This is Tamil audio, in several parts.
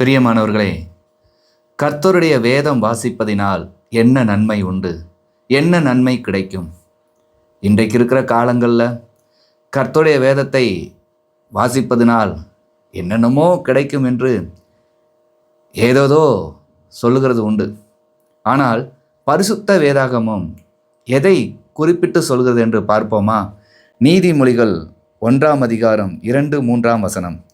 பிரியமானவர்களே கர்த்தருடைய வேதம் வாசிப்பதினால் என்ன நன்மை உண்டு? என்ன நன்மை கிடைக்கும்? இன்றைக்கு இருக்கிற காலங்களில் கர்த்தருடைய வேதத்தை வாசிப்பதினால் என்னென்னமோ கிடைக்கும் என்று ஏதோதோ சொல்லுகிறது உண்டு. ஆனால் பரிசுத்த வேதாகமும் எதை குறிப்பிட்டு சொல்கிறது என்று பார்ப்போமா? நீதிமொழிகள் ஒன்றாம் அதிகாரம் இரண்டு மூன்றாம் வசனம்.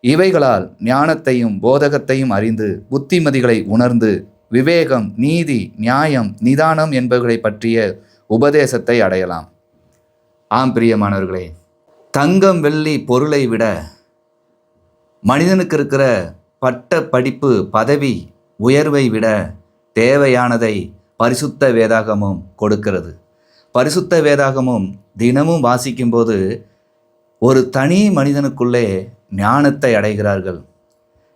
இவைகளால் ஞானத்தையும் போதகத்தையும் அறிந்து புத்திமதிகளை உணர்ந்து விவேகம் நீதி நியாயம் நிதானம் என்பவர்களை பற்றிய உபதேசத்தை அடையலாம். ஆம் பிரியமானவர்களே தங்கம் வெள்ளி பொருளை விட மனிதனுக்கு இருக்கிற பட்ட படிப்பு பதவி உயர்வை விட தேவையானதை பரிசுத்த வேதாகமும் கொடுக்கிறது. பரிசுத்த வேதாகமும் தினமும் வாசிக்கும்போது ஒரு தனி மனிதனுக்குள்ளே ஞானத்தை அடைகிறார்கள்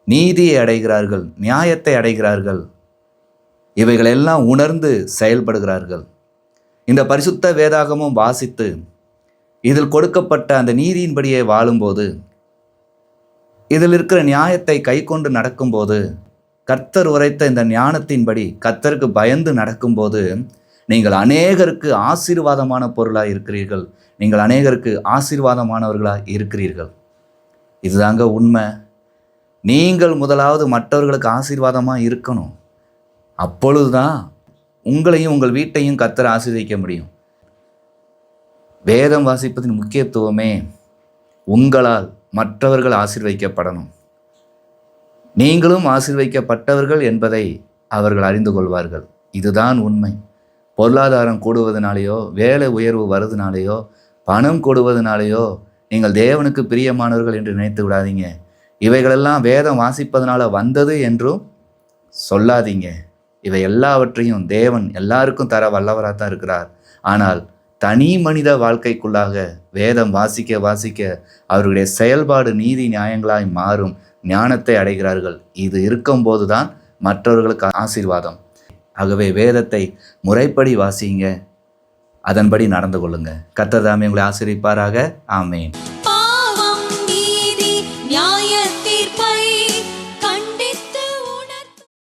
நீதியை அடைகிறார்கள் நியாயத்தை அடைகிறார்கள். இவைகளெல்லாம் உணர்ந்து செயல்படுகிறார்கள். இந்த பரிசுத்த வேதாகமும் வாசித்து இதில் கொடுக்கப்பட்ட அந்த நீதியின்படியே வாழும்போது இதில் இருக்கிற நியாயத்தை கை கொண்டு நடக்கும்போது கர்த்தர் உரைத்த இந்த ஞானத்தின்படி கர்த்தருக்கு பயந்து நடக்கும்போது நீங்கள் அநேகருக்கு ஆசீர்வாதமான பொருளாக இருக்கிறீர்கள். நீங்கள் அநேகருக்கு ஆசீர்வாதமானவர்களாக இருக்கிறீர்கள். இதுதாங்க உண்மை. நீங்கள் முதலாவது மற்றவர்களுக்கு ஆசீர்வாதமாக இருக்கணும். அப்பொழுதுதான் உங்களையும் உங்கள் வீட்டையும் கர்த்தர் ஆசீர்வதிக்க முடியும். வேதம் வாசிப்பதின் முக்கியத்துவமே உங்களால் மற்றவர்கள் ஆசீர்வதிக்கப்படணும். நீங்களும் ஆசீர்வதிக்கப்பட்டவர்கள் என்பதை அவர்கள் அறிந்து கொள்வார்கள். இதுதான் உண்மை. பொருளாதாரம் கூடுவதனாலேயோ வேலை உயர்வு வருவதனாலேயோ பணம் கூடுவதனாலேயோ நீங்கள் தேவனுக்கு பிரியமானவர்கள் என்று நினைத்து விடாதீங்க. இவைகளெல்லாம் வேதம் வாசிப்பதனால வந்தது என்றும் சொல்லாதீங்க. இவை எல்லாவற்றையும் தேவன் எல்லாருக்கும் தர வல்லவராக தான் இருக்கிறார். ஆனால் தனி மனித வாழ்க்கைக்குள்ளாக வேதம் வாசிக்க வாசிக்க அவர்களுடைய செயல்பாடு நீதி நியாயங்களாய் மாறும். ஞானத்தை அடைகிறார்கள். இது இருக்கும்போது தான் மற்றவர்களுக்கு ஆசீர்வாதம். ஆகவே வேதத்தை முறைப்படி வாசிங்க அதன்படி நடந்து கொள்ளுங்க. கத்ததாமே உங்களை ஆசிரிப்பாராக ஆமேன்.